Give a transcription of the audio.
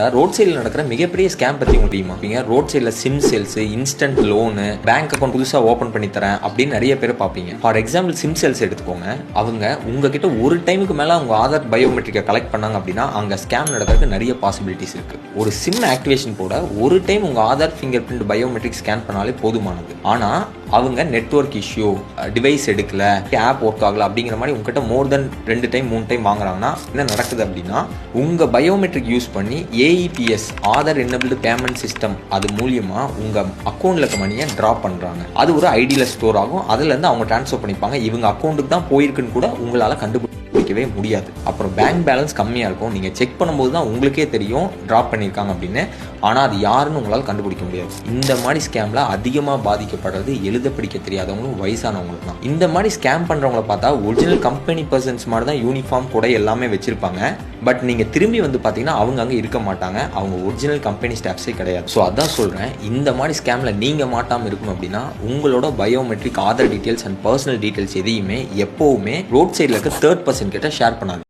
பார்த்தா ரோட் சைடில் நடக்கிற மிகப்பெரிய ஸ்கேம் பற்றி உங்களுக்கு தெரியுமா? நீங்கள் ரோட் சைடில் sim sales instant loan bank account புதுசாக ஓப்பன் பண்ணி தரேன் அப்படின்னு நிறைய பேர் பார்ப்பீங்க. ஃபார் எக்ஸாம்பிள் சிம் சேல்ஸ் எடுத்துக்கோங்க. அவங்க உங்ககிட்ட ஒரு டைமுக்கு மேலே அவங்க ஆதார் பயோமெட்ரிக்கை கலெக்ட் பண்ணாங்க அப்படின்னா அங்கே ஸ்கேம் நடக்கிறதுக்கு நிறைய பாசிபிலிட்டிஸ் இருக்குது ஒரு சிம் ஆக்டிவேஷன் போட ஒரு டைம் உங்கள் Aadhaar finger print biometric scan பண்ணாலே போதுமானது. ஆனால் அவங்க நெட்ஒர்க் இஷ்யூ டிவைஸ் எடுக்கல ஆப் ஒர்க் ஆகல அப்படிங்கிற மாதிரி உங்ககிட்ட மோர் தென் ரெண்டு டைம் மூணு டைம் வாங்குறாங்கன்னா என்ன நடக்குது அப்படின்னா உங்கள் பயோமெட்ரிக் யூஸ் பண்ணி AEPS Aadhaar enable payment system அது மூலியமா உங்க அக்கௌண்ட்ல இருக்க மணியை ட்ராப் பண்றாங்க. அது ஒரு ஐடியில் ஸ்டோர் ஆகும். அதுல இருந்து அவங்க ட்ரான்ஸ்ஃபர் பண்ணிப்பாங்க. இவங்க அக்கௌண்ட்டுக்கு தான் போயிருக்குன்னு கூட உங்களால வைக்கவே முடியாது. அப்புறம் பேங்க் பேலன்ஸ் கம்மியாக இருக்கும். நீங்கள் செக் பண்ணும்போது தான் உங்களுக்கே தெரியும் ட்ராப் பண்ணியிருக்காங்க அப்படின்னு. ஆனால் அது யாருன்னு உங்களால் கண்டுபிடிக்க முடியாது. இந்த மாதிரி ஸ்கேமில் அதிகமாக பாதிக்கப்படுறது எழுத படிக்க தெரியாதவங்களும் வயசானவங்களும் தான். இந்த மாதிரி ஸ்கேம் பண்ணுறவங்கள பார்த்தா ஒரிஜினல் கம்பெனி பர்சன்ஸ் மாதிரி தான் யூனிஃபார்ம் கூட எல்லாமே வச்சிருப்பாங்க. பட் நீங்கள் திரும்பி வந்து பார்த்தீங்கன்னா அவங்க அங்கே இருக்க மாட்டாங்க. அவங்க ஒரிஜினல் கம்பெனி ஸ்டாஃப்ஸே கிடையாது. ஸோ அதான் சொல்றேன். இந்த மாதிரி ஸ்கேமில் நீங்க மாட்டாமல் இருக்கணும் அப்படின்னா உங்களோட biometric Aadhaar details and personal details எதையுமே எப்போவுமே ரோட் சைடில் இருக்க தேர்ட் பர்சன் கிட்ட ஷேர் பண்ணாது